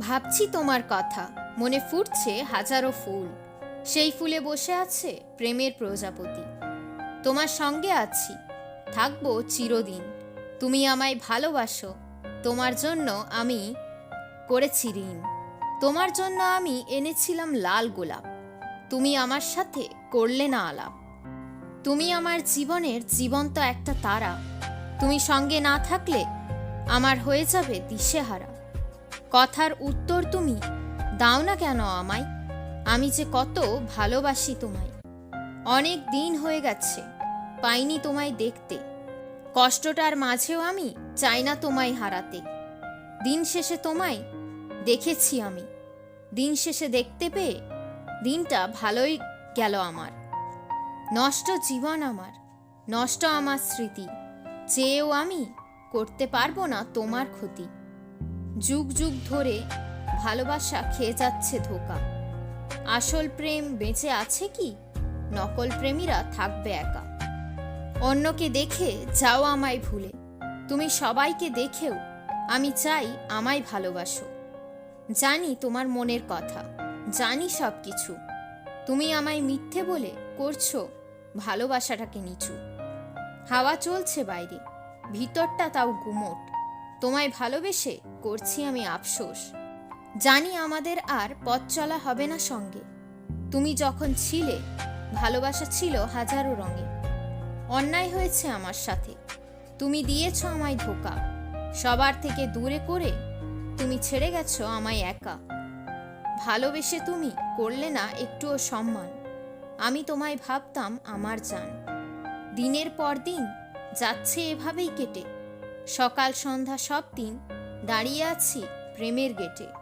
ভাবছি তোমার কথা। মনে ফুটছে হাজারো ফুল। সেই ফুলে বসে আছে প্রেমের প্রজাপতি। তোমার সঙ্গে আছি। থাকব চিরদিন। তুমি আমায় ভালোবাসো। তোমার জন্য আমি করেছি ঋণ। তোমার জন্য আমি এনেছিলাম লাল গোলাপ। তুমি আমার সাথে করলে না আলাপ। তুমি আমার জীবনের জীবন্ত একটা তারা। তুমি সঙ্গে না থাকলে আমার হয়ে যাবে দিশেহারা। কথার উত্তর তুমি। দাও না কেন আমায়? আমি যে কত ভালোবাসি তোমায়। অনেক দিন হয়ে গেছে, পাইনি তোমায় দেখতে। কষ্টটার মাঝেও আমি চাই না তোমায় হারাতে। দিন শেষে তোমায় দেখেছি আমি। দিন শেষে দেখতে পেয়ে দিনটা ভালোই গেল আমার। নষ্ট জীবন আমার, নষ্ট আমার স্মৃতি। চেয়েও আমি করতে পারব না তোমার ক্ষতি। যুগ যুগ ধরে ভালোবাসা খেয়ে যাচ্ছে ধোকা। আসল প্রেম বেঁচে আছে কি? নকল প্রেমীরা থাকবে একা। অন্যকে দেখে যাও আমায় ভুলে। তুমি সবাইকে দেখেও আমি চাই আমায় ভালোবাসো। জানি তোমার মনের কথা, জানি সব কিছু তুমি আমায় মিথ্যে বলে করছ ভালোবাসাটাকে নিচু। হাওয়া চলছে বাইরে, ভিতরটা তাও গুমোট। তোমায় ভালোবেসে করছি আমি আফসোস। জানি আমাদের আর পথ চলা হবে না সঙ্গে। তুমি যখন ছিলে, ভালোবাসা ছিল হাজারো রঙে। অন্যায় হয়েছে আমার সাথে। তুমি দিয়েছ আমায় ধোকা। সবার থেকে দূরে করে তুমি ছেড়ে গেছো আমায় একা। ভালোবেসে তুমি করলে না একটুও সম্মান। আমি তোমায় ভাবতাম আমার জান। দিনের পর দিন যাচ্ছে এভাবেই কেটে। সকাল সন্ধ্যা সব দিন দাঁড়িয়ে আছি প্রেমের গেটে।